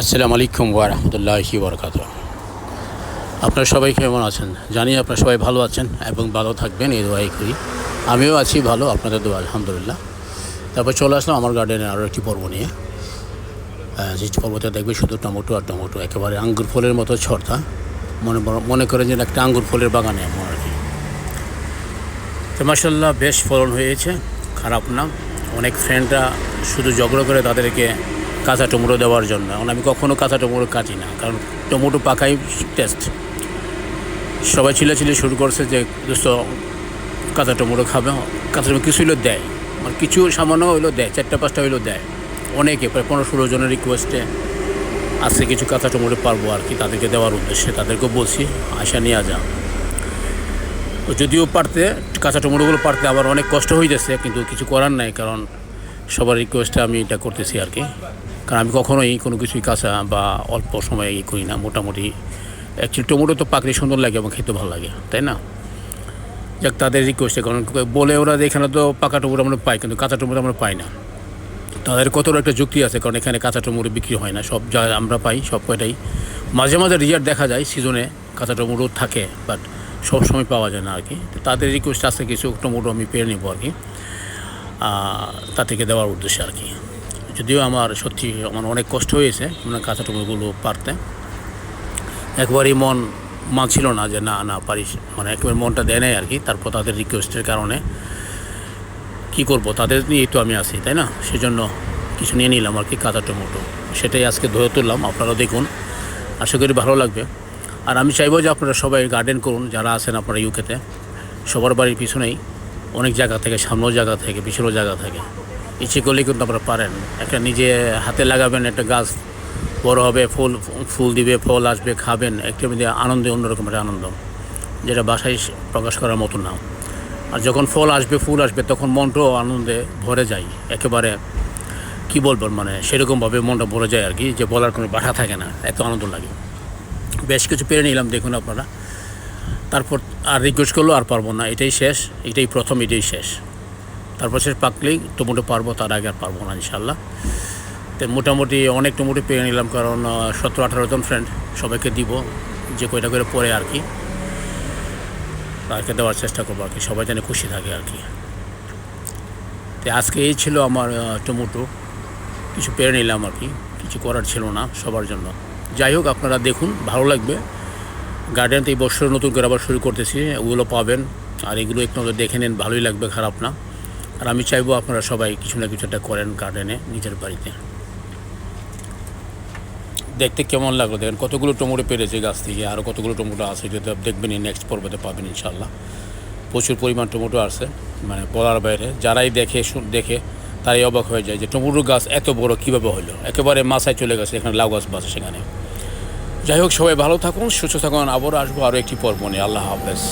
আসসালামু আলাইকুম ওয়া বরকাত আপনারা সবাই কেমন আছেন? জানি আপনারা সবাই ভালো আছেন এবং ভালো থাকবেন, এই দোয়াই করি। আমিও আছি ভালো, আপনাদের দোয়া, আলহামদুলিল্লাহ। তারপর চলে আসলাম আমার গার্ডেনের আরও একটি পর্ব নিয়ে। যে পর্বতে দেখবে শুধু টমেটো আর টমেটো, একেবারে আঙ্গুর ফলের মতো ছড়তা। মনে মনে করেন যে একটা আঙ্গুর ফলের বাগানে এমন আর কি। তো বেশ ফলন হয়েছে, খারাপ না। অনেক ফ্রেন্ডরা শুধু ঝগড়া করে তাদেরকে কাঁচা টমেটো দেওয়ার জন্য। এখন আমি কখনও কাঁচা টমেটো কাটি না, কারণ টমেটো পাকাই টেস্ট সবাই ছিলে শুরু করছে যে, দোস্ত, কাঁচা টমেটো খাবে, কাঁচা টমেটো কিছু হইলেও দেয়। মানে কিছু সামান্য হইলেও দেয়, চারটা, পাঁচটা হইলেও দেয়। অনেকে, প্রায় পনেরো, ষোলো জনের রিকোয়েস্টে আজকে কিছু কাঁচা টমেটো পারব আর কি, তাদেরকে দেওয়ার উদ্দেশ্যে। তাদেরকেও বলছি আশা নিয়ে যা। যদিও পারতে, কাঁচা টমেটোগুলো পারতে আবার অনেক কষ্ট হয়ে যাচ্ছে কিন্তু কিছু করার নাই, কারণ সবার রিকোয়েস্টে আমি এটা করতেছি আর কি। কারণ আমি কখনোই কোনো কিছুই কাঁচা বা অল্প সময়ে ই করি না। মোটামুটি অ্যাকচুয়ালি টমেটো তো পাকলে সুন্দর লাগে এবং খেতে ভালো লাগে, তাই না? যাক, তাদের রিকোয়েস্টে কারণ বলে ওরা যে এখানে তো পাকা টমেটো আমরা পাই, কিন্তু কাঁচা টমেটো আমরা পাই না। তাদের কত একটা যুক্তি আছে, কারণ এখানে কাঁচা টমেটো বিক্রি হয় না। সব যা আমরা পাই, সব কয়টাই। মাঝে মাঝে রিজার্ট দেখা যায় সিজনে কাঁচা টমেটো থাকে বাট সব সময় পাওয়া যায় না আর কি। তাদের রিকোয়েস্ট আছে, কিছু টমেটো আমি পেয়ে নেব আর কি। তা থেকে দেওয়ার উদ্দেশ্যে আর কি। যদিও আমার সত্যি আমার অনেক কষ্ট হয়েছে মানে কাঁচা টমেটোগুলো পারতে। একবারই মন মানছিল না যে না না পারিস। মানে একেবারে মনটা দেয় নাই আর কি, তারপর তাদের রিকোয়েস্টের কারণে কি করব? তাদের নিয়েই তো আমি আছি, তাই না? সেজন্য কিছু নিয়ে নিলাম আর কি কাঁচা টমেটো সেটাই আজকে ধরে তুললাম আপনারা দেখুন। আশা করি ভালো লাগবে। আর আমি চাইব যে আপনারা সবাই গার্ডেন করুন, যারা আছেন আপনারা ইউকেতে সবার বাড়ির পিছনেই, অনেক জায়গা থেকে, সামনেও জায়গা থেকে, পিছনেও জায়গা থেকে। ইচ্ছে করলে কিন্তু আপনারা পারেন। একটা নিজে হাতে লাগাবেন একটা গাছ, বড় হবে, ফুল ফুল দিবে, ফল আসবে, খাবেন, একটা মধ্যে আনন্দে অন্যরকম একটা আনন্দ, যেটা বাসায় প্রকাশ করার মতো না। আর যখন ফল আসবে, ফুল আসবে, তখন মনটাও আনন্দে ভরে যায়। একেবারে, কি বলবেন মানে সেরকমভাবে মনটা ভরে যায় আর কি, যে বলার কোনো বাধা থাকে না, এত আনন্দ লাগে। বেশ কিছু পেরে নিলাম, দেখুন আপনারা। তারপর আর রিকোয়েস্ট করল, আর পারব না, এটাই শেষ, এটাই প্রথম, এটাই শেষ। তারপর শেষ পাকলেই টমেটো পারব, তার আগে আর পারব না ইনশাল্লাহ তো মোটামুটি অনেক টমেটো পেয়ে নিলাম, কারণ সতেরো আঠারো জন ফ্রেন্ড সবাইকে দিব, যে কয়টা করে পরে আর কি। তাকে দেওয়ার চেষ্টা করব আর কি, সবাই যেন খুশি থাকে আর কি। তো আজকে এই ছিল আমার টমেটো। কিছু পেরে নিলাম আর কি, কিছু করার ছিল না সবার জন্য। যাই হোক, আপনারা দেখুন, ভালো লাগবে। গার্ডেন তো এই বছর নতুন করে আবার শুরু করতেছি, ওগুলো পাবেন। আর এগুলো একটু দেখে নেন, ভালোই লাগবে, খারাপ না। আর আমি চাইব আপনারা সবাই কিছু না কিছু একটা করেন গার্ডেনে নিজের বাড়িতে। দেখতে কেমন লাগল? দেখেন কতগুলো টমেটো পেরেছে গাছ থেকে আরও কতগুলো টমেটো আছে যেটা দেখবেন নেক্সট পর্বতে পাবেন ইনশাল্লাহ প্রচুর পরিমাণ টমেটো আছে মানে বলার বাইরে। যারাই দেখে দেখে তারাই অবাক হয়ে যায় যে টমেটো গাছ এত বড় কীভাবে হলো? একেবারে মাথায় চলে গেছে এখানে লাউ গাছ বাসে সেখানে। যাই হোক, সবাই ভালো থাকুন, সুস্থ থাকুন, আবারও আসব আরও একটি পর্ব নিয়ে। আল্লাহ হাফেজ।